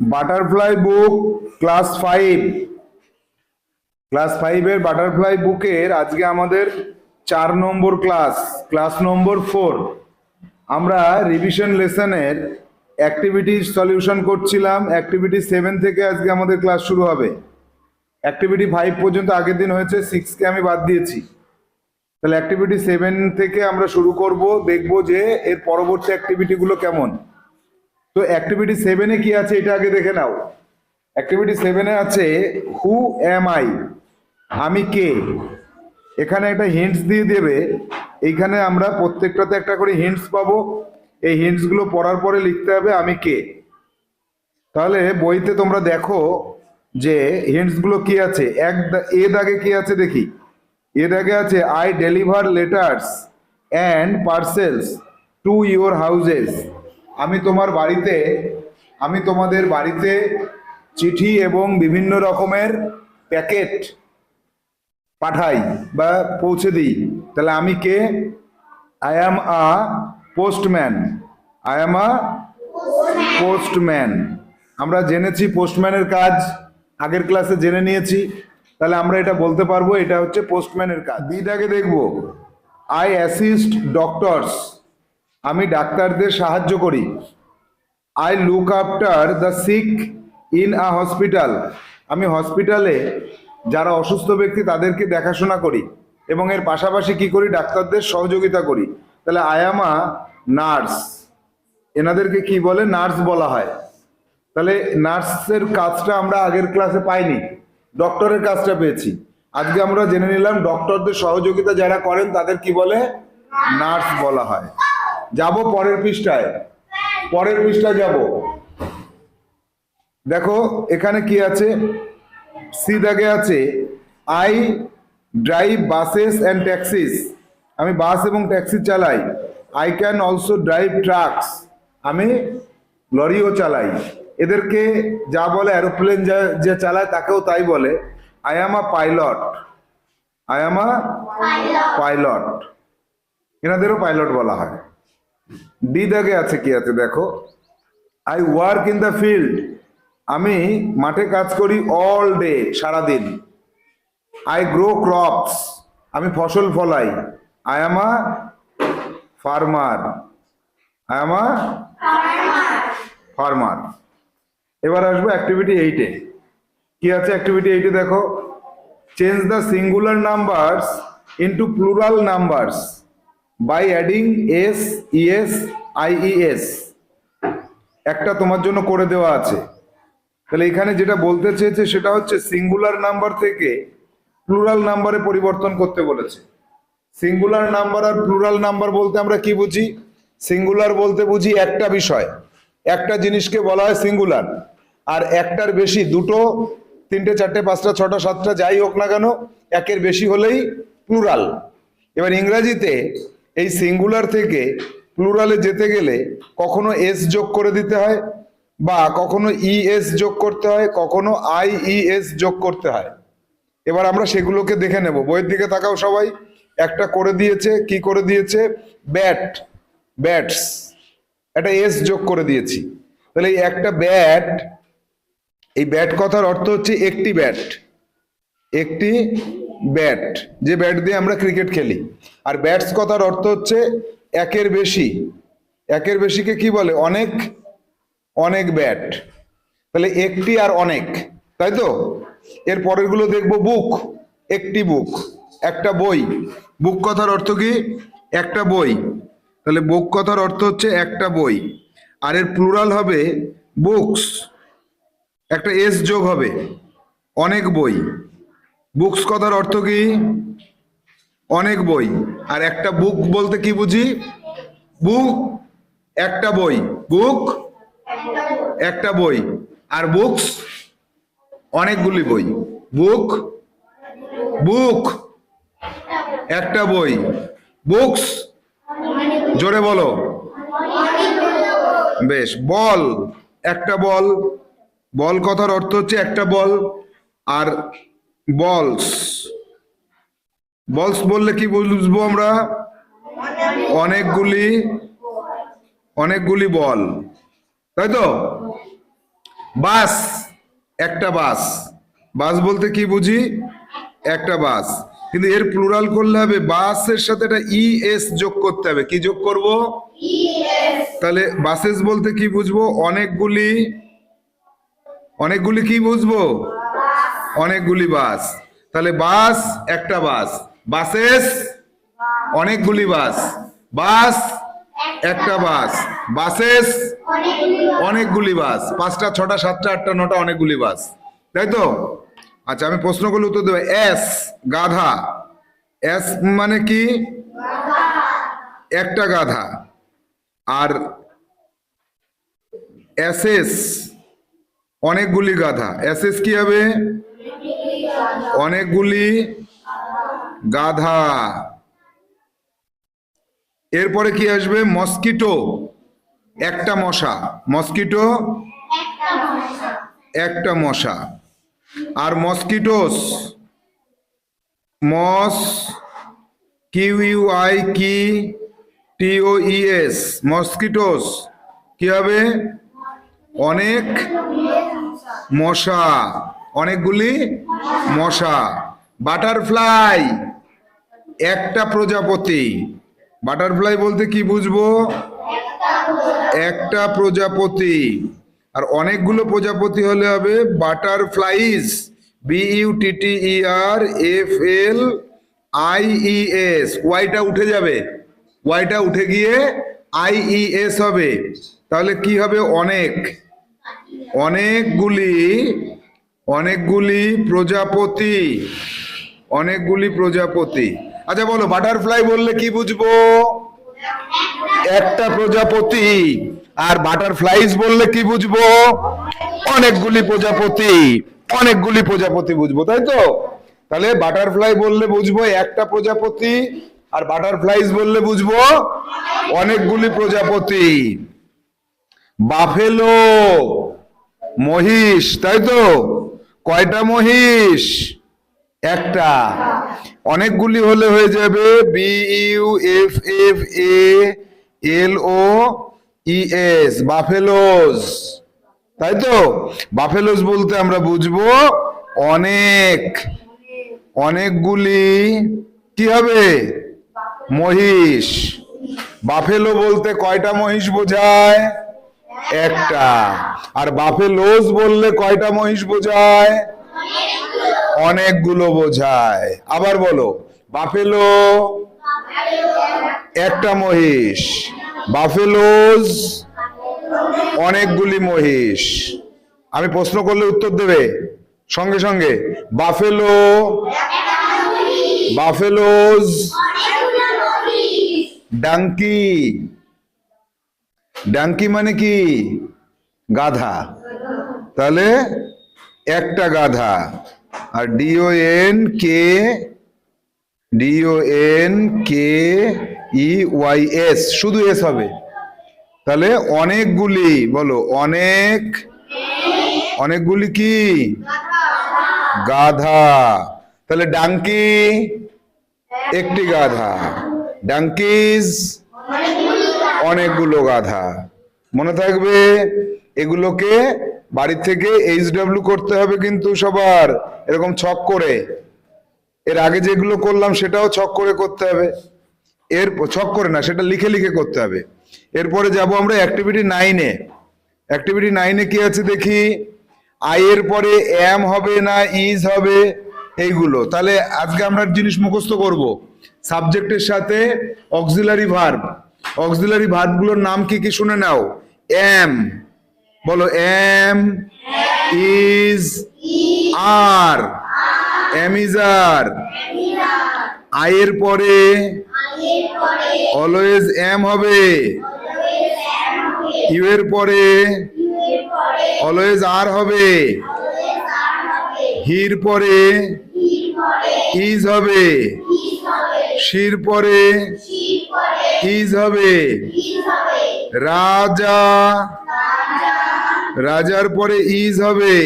Butterfly book class five class ফাইভের butterfly বুকের আজকে আমাদের চার নম্বর ক্লাস ক্লাস নম্বর ফোর আমরা রিভিশন লেসনের অ্যাক্টিভিটি সলিউশন করছিলাম। অ্যাক্টিভিটি সেভেন থেকে আজকে আমাদের ক্লাস শুরু হবে। অ্যাক্টিভিটি ফাইভ পর্যন্ত আগের দিন হয়েছে সিক্সকে আমি বাদ দিয়েছি। তাহলে অ্যাক্টিভিটি সেভেন থেকে আমরা শুরু করব, দেখব যে এর পরবর্তী অ্যাক্টিভিটিগুলো কেমন। তো অ্যাক্টিভিটি সেভেনে কি আছে এটা আগে দেখে নাও। অ্যাক্টিভিটি সেভেনে আছে হু এম আই আমি কে? এখানে একটা হিন্টস দিয়ে দেবে। এইখানে আমরা প্রত্যেকটাতে একটা করে হিন্টস পাবো। এই হিন্টসগুলো পড়ার পরে লিখতে হবে, আমি কে? তাহলে বইতে তোমরা দেখো যে হিন্টসগুলো কি আছে। এক এ দাগে কি আছে দেখি? এ দাগে আছে I deliver letters and parcels to your houses আমি তোমার বাড়িতে আমি তোমাদের বাড়িতে চিঠি এবং বিভিন্ন রকমের প্যাকেট পাঠাই বা পৌঁছে দিই। তাহলে আমি কে? I am a postman I am a postman আমরা জেনেছি পোস্টম্যানের কাজ। আগের ক্লাসে জেনে নিয়েছি। তাহলে আমরা এটা বলতে পারব এটা হচ্ছে পোস্টম্যানের কাজ। বিটাকে দেখব। আই অ্যাসিস্ট ডক্টরস আমি ডাক্তারদের সাহায্য করি। I look after the sick in a hospital আমি হসপিটালে যারা অসুস্থ ব্যক্তি তাদেরকে দেখাশোনা করি এবং এর পাশাপাশি কি করি? ডাক্তারদের সহযোগিতা করি। তাহলে আয়ামা নার্স এনাদেরকে কি বলে? নার্স বলা হয়। তাহলে নার্সের কাজটা আমরা আগের ক্লাসে পাইনি। ডক্টরের কাজটা পেয়েছি। আজকে আমরা জেনে নিলাম, ডক্টরদের সহযোগিতা যারা করেন তাদের কি বলে? নার্স বলা হয়। যাব পরের পৃষ্ঠায়। পরের পৃষ্ঠায় যাব। দেখো এখানে কি আছে? সি দাগে আছে I drive buses and taxis আমি বাস এবং ট্যাক্সি চালাই। I can also drive trucks আমি লরিও চালাই। এদেরকে যা বলে অ্যারোপ্লেন যা যে চালায় তাকেও তাই বলে। I am a pilot I am a pilot এনাদেরও pilot বলা হয়। ডি দাগে আছে কি আছে দেখো। I work in the field আমি মাঠে কাজ করি অল ডে সারাদিন। আই গ্রো ক্রপস আমি ফসল ফলাই। I am a farmer I am a farmer এবার আসব অ্যাক্টিভিটি এইটে কি আছে অ্যাক্টিভিটি এইটে দেখো। Change the singular numbers into plural numbers by adding S E S I E S একটা তোমার জন্য করে দেওয়া আছে। তাহলে এখানে যেটা বলতে চেয়েছে সেটা হচ্ছে সিঙ্গুলার নাম্বার থেকে প্লুরাল নাম্বারে পরিবর্তন করতে বলেছে। সিঙ্গুলার নাম্বার আর প্লুরাল নাম্বার বলতে আমরা কি বুঝি? সিঙ্গুলার বলতে বুঝি একটা বিষয়। একটা জিনিসকে বলা হয় সিঙ্গুলার আর একটার বেশি দুটো, তিনটে, চারটে, পাঁচটা, ছটা, সাতটা, যাই হোক না কেন, একের বেশি হলেই প্লুরাল এবার ইংরাজিতে এই সিঙ্গুলার থেকে প্লুরালে যেতে গেলে কখনো এস যোগ করে দিতে হয় বা কখনো ইএস যোগ করতে হয়, কখনো আইইএস যোগ করতে হয়। এবার আমরা সেগুলোকে দেখে নেব। বইয়ের দিকে তাকাও সবাই। একটা করে দিয়েছে, কি করে দিয়েছে? ব্যাট ব্যাটস একটা এস যোগ করে দিয়েছি। তাহলে এই একটা ব্যাট এই ব্যাট কথার অর্থ হচ্ছে একটি ব্যাট একটি ব্যাট যে ব্যাট দিয়ে আমরা ক্রিকেট খেলি। আর ব্যাটস কথার অর্থ হচ্ছে একের বেশি। একের বেশিকে কি বলে? অনেক অনেক ব্যাট তাহলে একটি আর অনেক, তাই তো? এর পরেরগুলো দেখব বুক একটি বুক একটা বই। বুক কথার অর্থ কি? একটা বই। তাহলে বুক কথার অর্থ হচ্ছে একটা বই। আর এর প্লুরাল হবে বুকস একটা এস যোগ হবে। অনেক বই। বুকস কথার অর্থ কি? অনেক বই। আর একটা বুক বলতে কি বুঝি? বুক একটা বই। বুক একটা বই। আর বুকস অনেকগুলি বই। বুক বুক একটা বই। বুকস জোরে বলো। বেশ, বল। একটা বল। বল কথার অর্থ হচ্ছে একটা বল। আর বলস। বলস বললে কি বুঝব আমরা? অনেকগুলি অনেকগুলি বল। তাই তো? বাস একটা বাস। বাস বলতে কি বুঝি? একটা বাস। কিন্তু এর প্লুরাল করলে হবে বাসের সাথে একটা ই এস যোগ করতে হবে। কি যোগ করব? তাহলে বাসেস বলতে কি বুঝব? অনেকগুলি অনেকগুলি কি বুঝব? অনেকগুলি বাস। তাহলে বাস একটা বাস। বাসেস অনেকগুলি বাস। বাস একটা বাস। বাসেস অনেকগুলি বাস। পাঁচটা, ছটা, সাতটা, আটটা, নটা অনেকগুলি বাস। তাই তো? আচ্ছা আমি প্রশ্ন করলে উত্তর দেবো। এস, গাধা। এস মানে কি? একটা গাধা। আর এসএস অনেকগুলি গাধা। এসএস কি হবে? অনেকগুলি গাধা। এরপরে কি আসবে? মস্কিটো, একটা মশা। মস্কিটো, একটা মশা। আর mosquitoes, moss Q U I কি টিও ইএস মস্কিটোস, কি হবে? অনেক মশা। অনেকগুলি মশা, বাটারফ্লাই, একটা প্রজাপতি। বাটারফ্লাই বলতে কি বুঝব? একটা প্রজাপতি। আর অনেকগুলো প্রজাপতি হলে হবে butterflies B U T T E R F L I E S ওয়াইটা উঠে যাবে। ওয়াইটা উঠে গিয়ে আই ই এস হবে। তাহলে কি হবে? অনেক। অনেকগুলি অনেকগুলি প্রজাপতি। অনেকগুলি প্রজাপতি। আচ্ছা বলো, বাটারফ্লাই বললে কি বুঝব? একটা প্রজাপতি। আর বাটারফ্লাইজ বললে কি বুঝব? অনেকগুলি প্রজাপতি। অনেকগুলি প্রজাপতি বুঝব, তাই তো? তাহলে বাটারফ্লাই বললে বুঝব একটা প্রজাপতি, আর বাটারফ্লাইজ বললে বুঝব অনেকগুলি প্রজাপতি। বাফেলো, মহিষ, তাই তো? কয়টা মহিষ? একটা। অনেকগুলি হলে হয়ে যাবে B, U, F F, A, L, O, E, S buffaloes তাই তো? বাফেলোস বলতে আমরা বুঝব অনেক। অনেকগুলি কি হবে? মহিষ। বাফেলো বলতে কয়টা মহিষ বোঝায়? একটা। আর বাফেলোস বললে কয়টা মহিষ বোঝায়? অনেকগুলো বোঝায়। আবার বলো বাফেলো একটা মহিষ। বাফেলোজ অনেকগুলি মহিষ। আমি প্রশ্ন করলে উত্তর দেবে? সঙ্গে সঙ্গে। বাফেলো বাফেলোজ ডাঙ্কি। ডাঙ্কি মানে কি? গাধা। তাহলে একটা গাধা। আর D O N K D O N K E Y S শুধু এস হবে। তাহলে অনেকগুলি, বলো, অনেক, অনেকগুলি কি? গাধা। তাহলে ডাঙ্কি একটি গাধা। ডাঙ্কিজ অনেকগুলো গাধা। মনে থাকবে এগুলোকে বাড়ির থেকে এইচ ডাব্লিউ করতে হবে কিন্তু সবার, এরকম ছক করে। এর আগে যেগুলো করলাম সেটাও ছক করে করতে হবে। এর ছক করে না, সেটা লিখে লিখে করতে হবে। এরপরে যাব আমরা অ্যাক্টিভিটি নাইনে অ্যাক্টিভিটি নাইনে কি আছে দেখি? আই এর পরে এম হবে না ইজ হবে, এইগুলো। তাহলে আজকে আমরা জিনিস মুখস্থ করব। সাবজেক্টের সাথে অক্সিলারি ভার্ব অক্সিলারি ভার্বগুলোর নাম কি কি শুনে নাও? এম। বলো, am is are. Am is are. I এর পরে অলওয়েজ এম হবে। ইউ এর পরে অলওয়েজ আর হবে। হির পরে ইজ হবে। শির পরে ইজ হবে রাজা। রাজার পরে ইজ হবে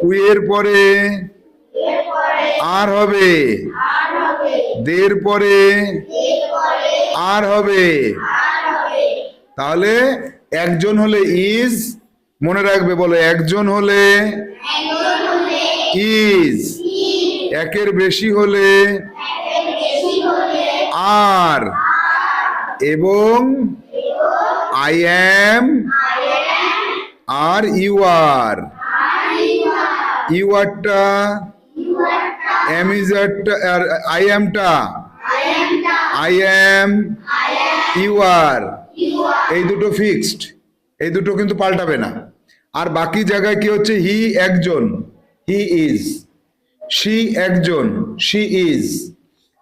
কুয়ের পরে আর হবে। দের পরে আর হবে। তাহলে একজন হলে ইজ মনে রাখবে বলো একজন হলে ইজ। একের বেশি হলে আর এবং আই অ্যাম আর ইউ আর ইউ আরটা এম ইজ আই অ্যামটা আই অ্যাম ইউ আর এই দুটো ফিক্সড এই দুটো কিন্তু পাল্টাবে না। আর বাকি জায়গায় কি হচ্ছে? হি একজন হি ইজ শি একজন শি ইজ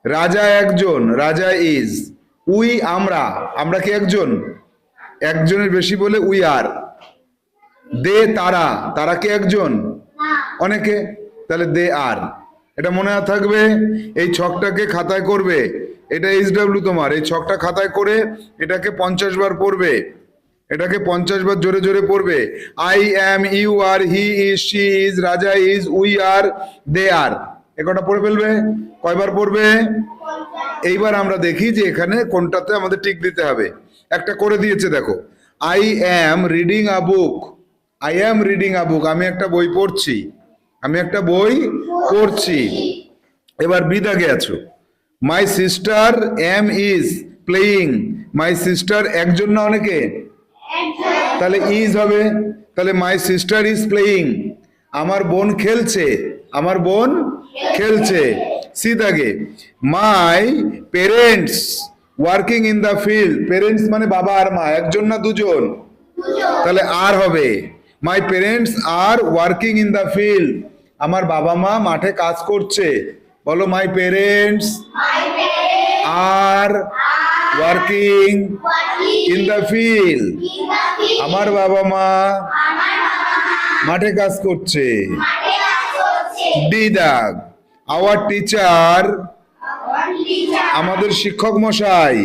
রাজা একজন, রাজা ইজ। উই আমরা আমরা কি একজন? একজনের বেশি বলে উই আর। দে তারা তারা কি একজন? অনেকে, তাহলে দে আর। এটা মনে থাকবে, এই ছকটাকে খাতায় করবে। এটা এইচ ডাব্লিউ তোমার, এই ছকটা খাতায় করে এটাকে পঞ্চাশ বার পড়বে। এটাকে পঞ্চাশ বার জোরে জোরে পড়বে। I am, you are, he is, she is, Raja is, we are, they are. এ কটা পড়ে ফেলবে? কয়বার পড়বে? এইবার আমরা দেখি যে এখানে কোনটাতে আমাদের টিক দিতে হবে। একটা করে দিয়েছে, দেখো। I am reading a book I am reading a book আমি একটা বই পড়ছি। আমি একটা বই পড়ছি। এবার বিদাগে আছো। My sister am is playing my sister একজন না অনেকে? তাহলে ইজ হবে। তাহলে মাই সিস্টার ইজ প্লেয়িং আমার বোন খেলছে। আমার বোন খেলছে। সি দাগে my parents working in the field parents মানে বাবা আর মা একজন না দুজন? তাহলে আর হবে। My parents are working in the field আমার বাবা মা মাঠে কাজ করছে। বলো my parents are working in the field আমার বাবা মা মাঠে কাজ করছে। ডি দাগ আওয়ার টিচার আমাদের শিক্ষক মশাই।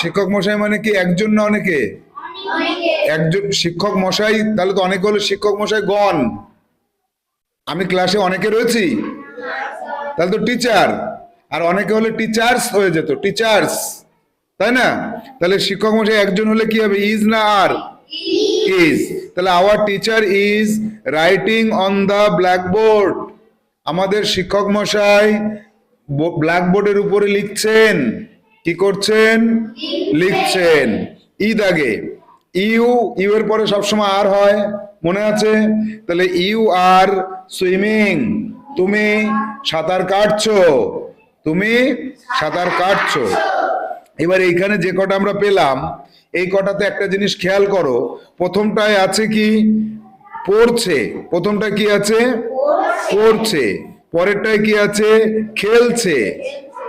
শিক্ষক মশাই মানে কি? একজন না অনেকে? একজন শিক্ষক মশাই তাহলে তো অনেকে হলো শিক্ষক মশাই গণ। আমি ক্লাসে অনেকে রয়েছি? তাহলে তো টিচার আর অনেকে হলে টিচার্স হয়ে যেত টিচার্স তাই না? তাহলে শিক্ষক মশাই একজন হলে কি হবে? ইজ না আর? ইজ তাহলে our teacher is writing on the blackboard আমাদের শিক্ষক মশাই ব্ল্যাকবোর্ডের উপরে লিখছেন। কি করছেন? লিখছেন। ঈদ আগে। ইউ ইউ এর পরে সবসময় আর হয় মনে আছে? তাহলে ইউ আর সুইমিং। তুমি সাঁতার কাটছো। তুমি সাঁতার কাটছো। এবার এইখানে যে কটা আমরা পেলাম এই কটাতে একটা জিনিস খেয়াল করো। প্রথমটায় আছে কি? পড়ছে। প্রথমটা কি আছে? পড়ছে পরেরটায় কি আছে? খেলছে।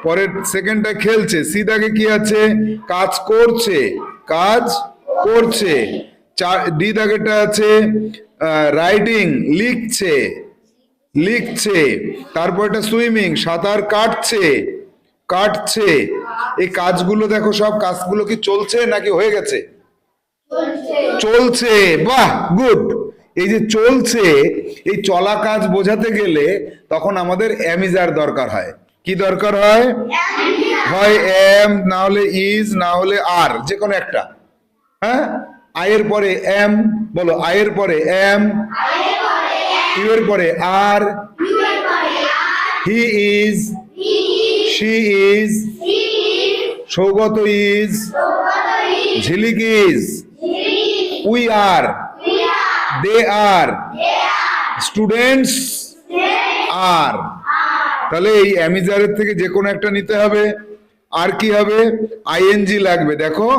পরের সেকেন্ডটা খেলছে। সিদাকে কি আছে? কাজ করছে। কাজ করছে। ডি দাগেটা আছে রাইডিং লিখছে। লিখছে। তারপর এটা সুইমিং সাঁতার কাটছে। কাটছে। এই কাজগুলো দেখো সব কাজগুলো কি চলছে নাকি হয়ে গেছে? চলছে। বাহ গুড। এই যে চলছে, এই চলা কাজ বোঝাতে গেলে তখন আমাদের অ্যামিজার দরকার হয়। কি দরকার হয়? হয় এম না হলে ইজ না হলে আর যে কোনো একটা। হ্যাঁ? আয়ের পরে এম বলো আয়ের পরে এম ইউ এর পরে are he is she is Saugata is Jhilik is we are they are students are তাহলে এই অ্যামিজারের থেকে যে কোনো একটা নিতে হবে। আর কি হবে? আইএনজি লাগবে। দেখো,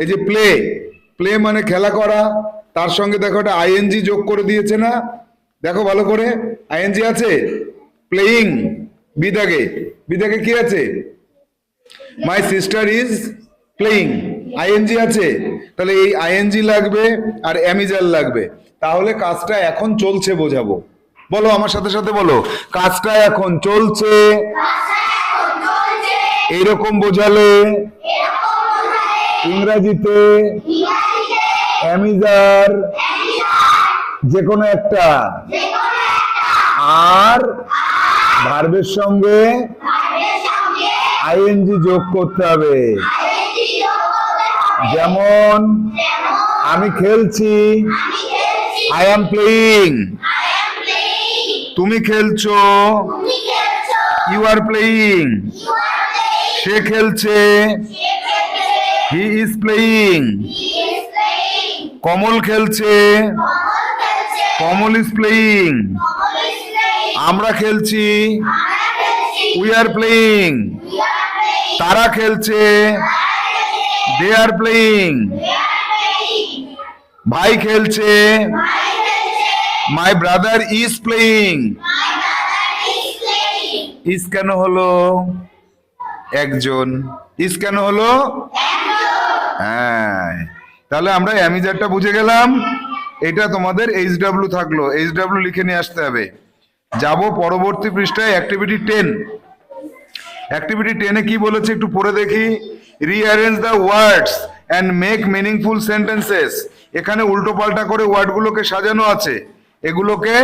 এই যে প্লে প্লে মানে খেলা করা। তার সঙ্গে দেখো এটা আইএনজি যোগ করে দিয়েছে না? দেখো ভালো করে। আইএনজি আছে? প্লেয়িং বিদাগে। বিদাগে কি আছে? My sister is playing I N G আছে? তাহলে এই আইএনজি লাগবে আর অ্যামিজার লাগবে। তাহলে কাজটা এখন চলছে বোঝাবো। বলো আমার সাথে সাথে বলো, কাজটা এখন চলছে। এইরকম বোঝালে ইংরাজিতে অ্যামিজার যে কোনো একটা আর ভার্বের সঙ্গে আইএনজি যোগ করতে হবে। যেমন আমি খেলছি আই এম প্লেয়িং তুমি খেলছো। ইউ আর প্লেয়িং সে খেলছে। হি ইজ প্লেয়িং কমল খেলছে। কমল ইজ প্লেয়িং আমরা খেলছি। উই আর প্লেয়িং তারা খেলছে। দে আর প্লেয়িং ভাই খেলছে। My brother is playing is কেন হলো? একজন। ইস কেন হলো? হ্যাঁ। তাহলে আমরা অ্যামিজারটা বুঝে গেলাম। এটা তোমাদের এইচ ডাব্লিউ থাকল। এইচ ডাব্লিউ লিখে নিয়ে আসতে হবে। যাব পরবর্তী পৃষ্ঠায় অ্যাক্টিভিটি টেন অ্যাক্টিভিটি টেনে কি বলেছে একটু পড়ে দেখি। Rearrange the words and make meaningful sentences এখানে উল্টো পাল্টা করে ওয়ার্ডগুলোকে সাজানো আছে। এগুলোকে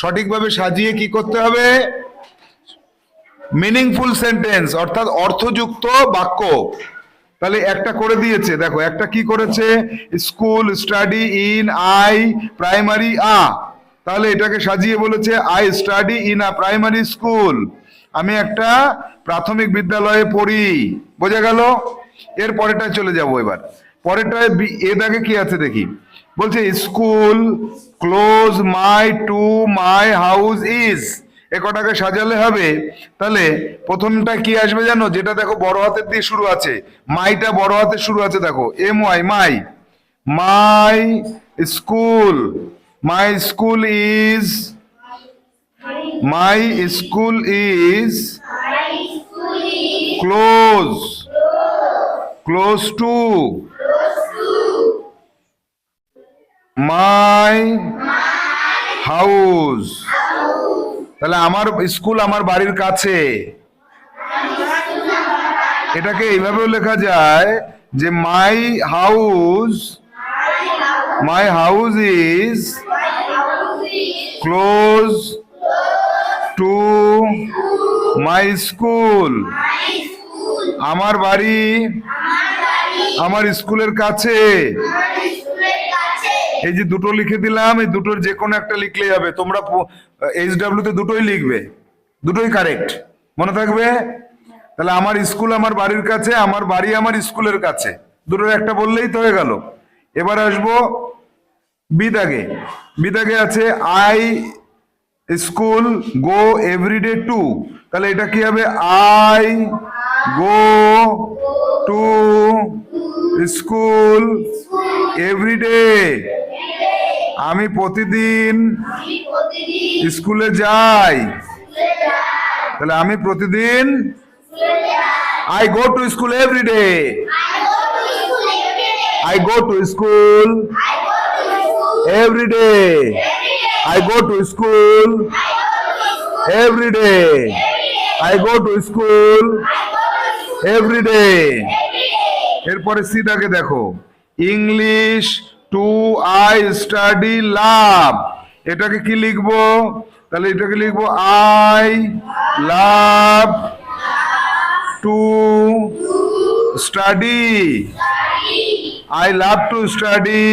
সঠিকভাবে সাজিয়ে কি করতে হবে? মিনিংফুল সেন্টেন্স অর্থাৎ অর্থযুক্ত বাক্য। তাহলে একটা করে দিয়েছে, দেখো, একটা কি করেছে? School study in I primary a তাহলে এটাকে সাজিয়ে বলেছে I study in a primary school আমি একটা প্রাথমিক বিদ্যালয়ে পড়ি। বোঝা গেল? এর পরেরটায় চলে যাব এবার। পরেরটায় এ দাগে কি আছে দেখি? বলছে, school close my to my house is. এ সাজালে হবে? তাহলে প্রথমটা কি আসবে জানো? যেটা দেখো বড় হাতের দিয়ে শুরু আছে। মাইটা বড় হাতে শুরু আছে দেখো। M Y my. My school my school is, my school is close close to. My house তাহলে আমার স্কুল আমার বাড়ির কাছে। এটাকে এইভাবেও লেখা যায় যে my house my house is close to my school আমার বাড়ি আমার স্কুলের কাছে। এই যে দুটো লিখে দিলাম, এই দুটোর যে কোনো একটা লিখলেই হবে তোমরা এইচ তে দুটোই লিখবে। দুটোই কারেক্ট মনে থাকবে? তাহলে আমার স্কুল আমার বাড়ির কাছে, আমার বাড়ি আমার স্কুলের কাছে। দুটোর একটা বললেই তো হয়ে গেল। এবার আসব বিদাগে। বিদাগে আছে I school go everyday to তাহলে এটা কি হবে? I go to school everyday আমি প্রতিদিন স্কুলে যাই। তাহলে আমি প্রতিদিন I go to school everyday I go to school everyday I go to school everyday I go to school everyday এরপরে সিদাকে দেখো। English to I study love এটাকে কি লিখব? তাহলে এটাকে লিখব I love to study I love to study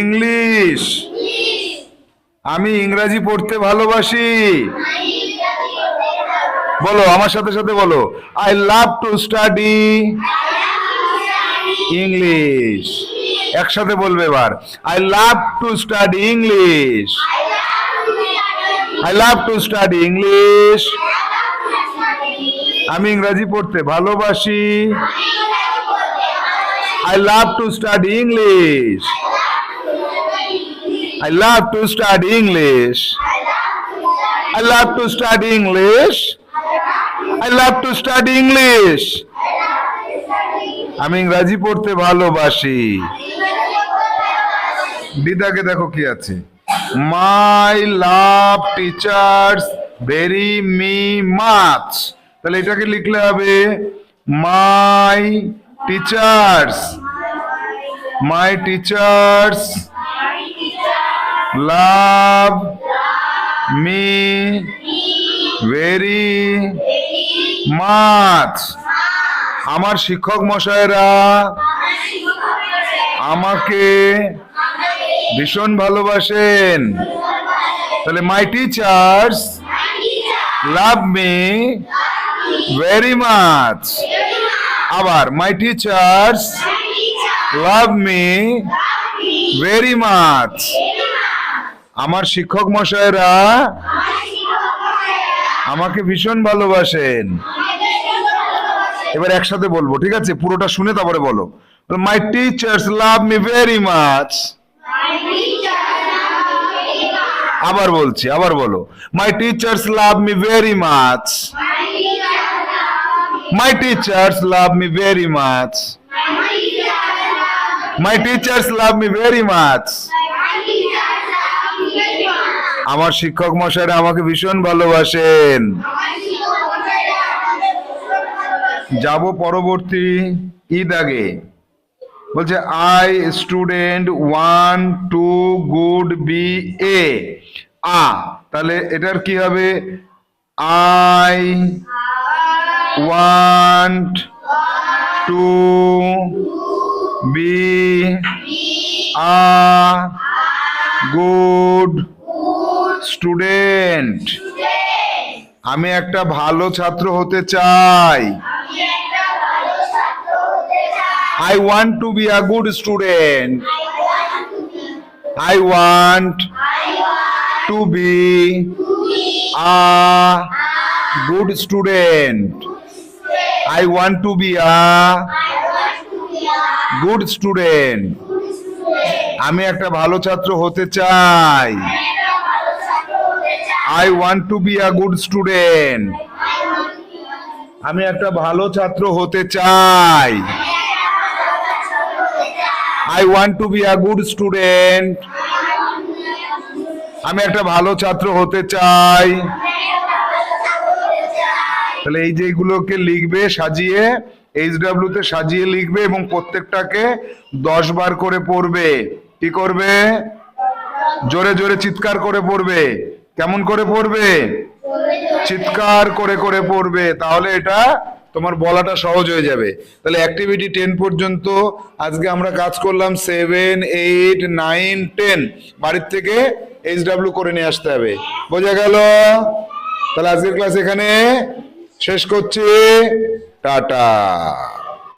English আমি ইংরাজি পড়তে ভালোবাসি। বলো, আমার সাথে সাথে বলো। I love to study English একসাথে বলবে এবার। I love to study English I love to study English আমি ইংরাজি পড়তে ভালোবাসি। I love to study English I love to study English I love to study English I love to study English আমি ইংরাজি পড়তে ভালোবাসি। দিদাকে দেখো কি আছে। My love teachers very me much তাহলে এটাকে লিখলে হবে my teachers my teachers love me very much আমার শিক্ষক মশাইরা, আমাকে ভীষণ ভালোবাসেন। তাহলে my teachers love me very much আবার my teachers love me very much আমার শিক্ষক মশাইরা, আমাকে ভীষণ ভালোবাসেন। এবার একসাথে বলব, ঠিক আছে? পুরোটা শুনে তারপরে বলো। My teachers love me very much আবার বলছি, আবার বলো। My teachers love me very much my teachers love me very much my teachers love me very much আমার শিক্ষক মশাইরা আমাকে ভীষণ ভালোবাসেন। যাব পরবর্তী ঈদ আগে। বলছে I student want to good be a a তাহলে এটার কি হবে? I want to be a good student আমি একটা ভালো ছাত্র হতে চাই। I want to be a good student. I want to be a good student. I want to be a good student. আমি একটা ভালো ছাত্র হতে চাই I want to be a good student আমি একটা ভালো ছাত্র হতে চাই I want to be a good student আমি একটা ভালো ছাত্র হতে চাই। তাহলে এই যে এগুলোকে লিখবে, সাজিয়ে এইচ তে সাজিয়ে লিখবে এবং প্রত্যেকটাকে দশ বার করে পড়বে। কি করবে? জোরে জোরে চিৎকার করে পড়বে। কেমন করে পড়বে? চিৎকার করে করে পড়বে। তাহলে এটা তোমার বলাটা সহজ হয়ে যাবে। তাহলে অ্যাক্টিভিটি টেন পর্যন্ত, আজকে আমরা কাজ করলাম সেভেন এইট নাইন টেন বাড়ির থেকে এইচ ডাব্লিউ করে নিয়ে আসতে হবে। বোঝা গেল? তাহলে আজকের ক্লাস এখানে শেষ করছি। টাটা।